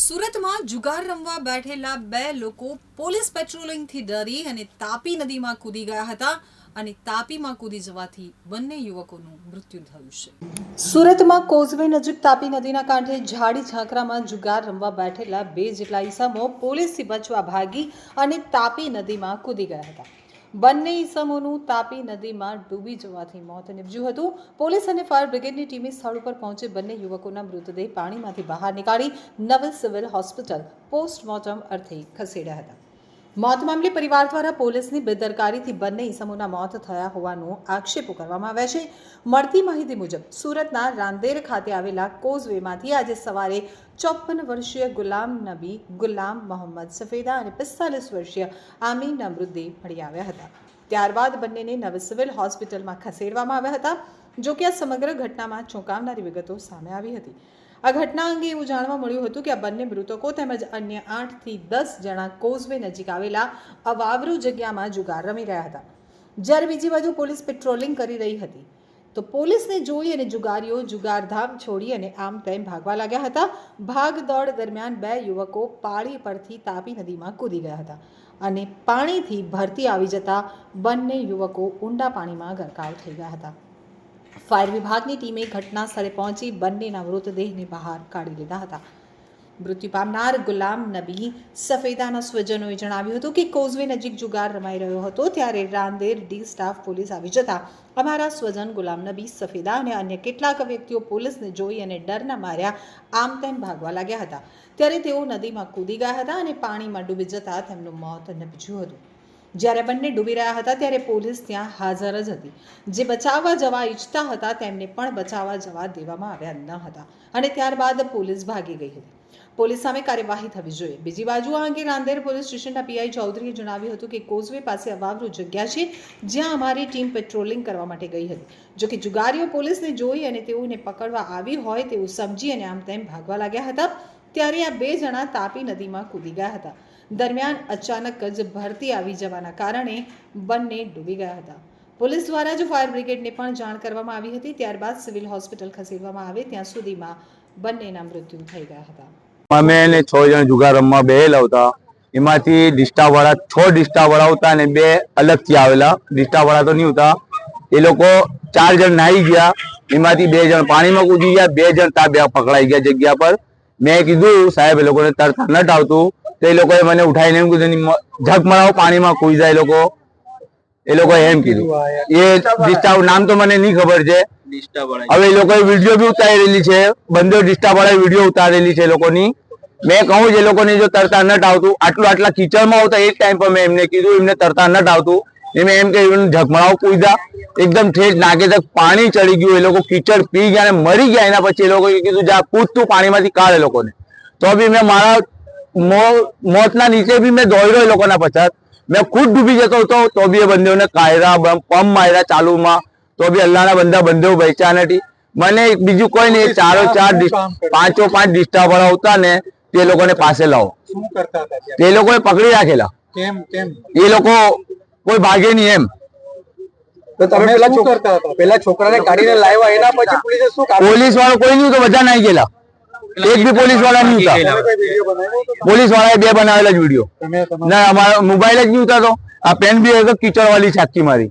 સુરતમાં જુગાર રમવા બેઠેલા બે લોકો પોલીસ પેટ્રોલિંગથી ડરી અને તાપી નદીમાં કૂદી ગયા હતા અને તાપીમાં કૂદી જવાથી બંને યુવકોનું મૃત્યુ થયું છે. સુરતમાં કોઝવે નજીક તાપી નદીના કાંઠે ઝાડી ઝાંખરામાં જુગાર રમવા બેઠેલા બે જેટલા ઈસમો પોલીસથી બચવા ભાગી અને તાપી નદીમાં કૂદી ગયા હતા. બંને ઈસમોનું તાપી નદીમાં ડૂબી જવાથી મોત નિપજ્યું હતું. પોલીસ અને ફાયર બ્રિગેડની ટીમે સ્થળ ઉપર પહોંચી બંને યુવકોના મૃતદેહ પાણીમાંથી બહાર નીકાળી નવલ સિવિલ હોસ્પિટલ પોસ્ટમોર્ટમ અર્થે ખસેડ્યા હતા. મોત મામલે પરિવાર દ્વારા પોલીસની બેદરકારીથી બંને ઈસમોના મોત થયા હોવાનો આક્ષેપો કરવામાં આવ્યા છે. મળતી માહિતી મુજબ, સુરતના રાંદેર ખાતે આવેલા કોઝવેમાંથી આજે સવારે ચોપન વર્ષીય ગુલામ નબી, ગુલામ મોહમ્મદ સફેદા અને પિસ્તાલીસ વર્ષીય આમીન મૃતદેહ મળી આવ્યા હતા. ત્યારબાદ બંનેને નવી સિવિલ હોસ્પિટલમાં ખસેડવામાં આવ્યા હતા, જોકે આ સમગ્ર ઘટનામાં ચોંકાવનારી વિગતો સામે આવી હતી. આ ઘટના અંગે એવું જાણવા મળ્યું હતું કે આ બંને મૃતકો તેમજ અન્ય આઠથી દસ જણા કોઝવે નજીક આવેલા અવાવરુ જગ્યામાં જુગાર રમી રહ્યા હતા. જ્યારે બીજી બાજુ પોલીસ પેટ્રોલિંગ કરી રહી હતી, તો પોલીસને જોઈ અને જુગારીઓ જુગારધામ છોડી અને આમ તેમ ભાગવા લાગ્યા હતા. ભાગદોડ દરમિયાન બે યુવકો પાળી પરથી તાપી નદીમાં કૂદી ગયા હતા અને પાણીથી ભરતી આવી જતા બંને યુવકો ઊંડા પાણીમાં ગરકાવ થઈ ગયા હતા. ફાયર વિભાગની ટીમે ઘટના સ્થળે પહોંચી બંનેના મૃતદેહને બહાર કાઢી લીધા હતા. મૃત્યુ પામનાર ગુલામ નબી સફેદાના સ્વજનોએ જણાવ્યું હતું કે કોઝવે નજીક જુગાર રમાઈ રહ્યો હતો ત્યારે રાંદેર ડી સ્ટાફ પોલીસ આવી જતા અમારા સ્વજન ગુલામ નબી સફેદા અને અન્ય કેટલાક વ્યક્તિઓ પોલીસને જોઈ અને ડરના માર્યા આમ તેમ ભાગવા લાગ્યા હતા. ત્યારે તેઓ નદીમાં કૂદી ગયા હતા અને પાણીમાં ડૂબી જતા તેમનું મોત નીપજ્યું હતું. જ્યારે બંને ડૂબી રહ્યા હતા ત્યારે પોલીસ ત્યાં હાજર જ હતી. જે બચાવવા જવા ઈચ્છતા હતા તેમને પણ બચાવવા જવા દેવામાં આવ્યા ન હતા અને ત્યારબાદ પોલીસ ભાગી ગઈ હતી. પોલીસ સામે કાર્યવાહી થવી જોઈએ. બીજી બાજુ આ અંગે રાંદેર પોલીસ સ્ટેશનના પીઆઈ ચૌધરીએ જણાવ્યું હતું કે કોઝવે પાસે અવાવરૂ જગ્યા છે જ્યાં અમારી ટીમ પેટ્રોલિંગ કરવા માટે ગઈ હતી. જો કે જુગારીઓ પોલીસને જોઈ અને તેઓને પકડવા આવી હોય તેવું સમજી અને આમ તેમ ભાગવા લાગ્યા હતા, ત્યારે આ બે જણા તાપી નદીમાં કૂદી ગયા હતા. દરમિયાન અચાનક જ ભરતી આવી જવાના કારણે બંને ડૂબી ગયા હતા. પોલીસ દ્વારા જ ફાયર બ્રિગેડને પણ જાણ કરવામાં આવી હતી. ત્યારબાદ સિવિલ હોસ્પિટલ ખસેડવામાં આવે ત્યાં સુધીમાં બંનેના મૃત્યુ થઈ ગયા હતા. અમે ને છ જણ જુગાર રમવા બેહેલા હતા એમાંથી ડિસ્ટા વાળા છ ડિસ્ટા વાળા હતા અને બે અલગથી આવેલા. ડિસ્ટા વાળા તો નહીં હતા. એ લોકો ચાર જણ નાહી ગયા. એમાંથી બે જણ પાણીમાં કૂદી ગયા. બે જણ તા બે પકડાઈ ગયા જગ્યા પર. મેં કીધું, સાહેબ, એ લોકોને તરતા નટ આવતું તો એ લોકોએ મને ઉઠાવીને એમ કીધું "ની ઝક પાણીમાં કૂદી જાય લોકો. એ લોકોએ એમ કીધું. એ ડિસ્ટાવ નામ તો મને નહીં ખબર છે. હવે એ લોકોએ વીડિયો બી ઉતારેલી છે. બંદર ડિસ્ટા વાળા વીડિયો ઉતારેલી છે લોકોની. મેં કહું જે લોકોને જો તરતા નટ આવતું, આટલું આટલા કિચડમાં આવતા, એ ટાઈમ પર મેં એમને કીધું, એમને તરતા નટ આવતું. એમ એમ કે ઝકમરાવ કૂદ્યા એકદમ ઠેઠ નાકે તક પાણી ચડી ગયું, એ લોકો કિચડ પી ગયા અને મરી ગયા, એના પછી એ લોકોએ કીધું, જા, કૂદ તું પાણીમાંથી, કાઢ લોકોને. તો બી મેં મારા મોતના નીચે બી મેં દોડ્યો એ લોકોના પછાત. મેં ખુદ ડૂબી જતો હતો તો બી એ બંદેઓને કાયરા પંપ માર્યા ચાલુમાં. તો બી અલ્લાહના બંધા બંધો વેચ્યા નથી. મને બીજું કોઈ નહીં ચારો ચાર પાંચો પાંચ ડિસ્ટા વાળા હતા ને તે લોકોને પાસે લાવો. શું કરતા હતા ત્યાં? તે લોકોએ પકડી રાખેલા. કેમ કેમ? એ લોકો કોઈ ભાગે નહીં એમ. તો પેલા શું કરતા હતા? પેલા છોકરાને કાઢીને લાવ્યા એના પછી પોલીસે શું કામ પોલીસ વાળો કોઈ નહીં તો બધા નાઈ ગયેલા. એક બી પોલીસવાળા નહીં હતો? પોલીસ વાળાએ બે બનાવેલા જ વીડિયો ના અમારો મોબાઈલ જ નહીં ઉતારતો. આ પેન બી કીચડ વાળી છાકી મારી.